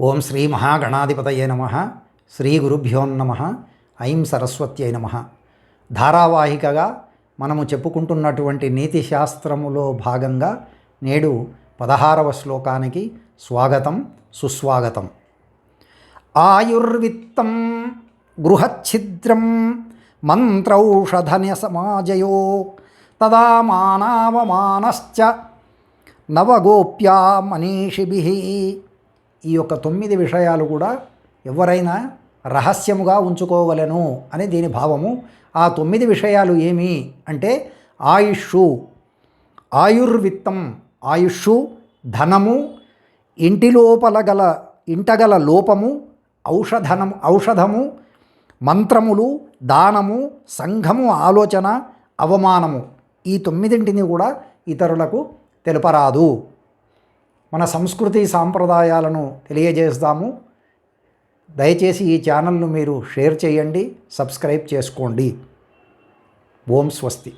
ఓం శ్రీ మహాగణాధిపతయే నమ శ్రీ గురుభ్యోన్నమ ఐం సరస్వత్యై నమ. ధారావాహికగా మనము చెప్పుకుంటున్నటువంటి నీతి శాస్త్రములో భాగంగా నేడు పదహారవ శ్లోకానికి స్వాగతం సుస్వాగతం. ఆయుర్విత్తం గృహఛిద్రం మంత్రౌషధన్య సమాజయో తదా మానావమానశ్చ నవగోప్యా మనీషిభి ఈ యొక్క తొమ్మిది విషయాలు కూడా ఎవరైనా రహస్యముగా ఉంచుకోవలెను అని దీని భావము. ఆ తొమ్మిది విషయాలు ఏమి అంటే ఆయుష్షు ఆయుర్విత్తం ఆయుష్షు ధనము ఇంటి లోపల గల ఇంటగల లోపము ఔషధనము ఔషధము మంత్రములు దానము సంఘము ఆలోచన అవమానము. ఈ తొమ్మిదింటిని కూడా ఇతరులకు తెలుపరాదు. మన సంస్కృతి సాంప్రదాయాలను తెలియజేస్తాము. దయచేసి ఈ ఛానల్ను మీరు షేర్ చేయండి సబ్స్క్రైబ్ చేసుకోండి. ఓం స్వస్తి.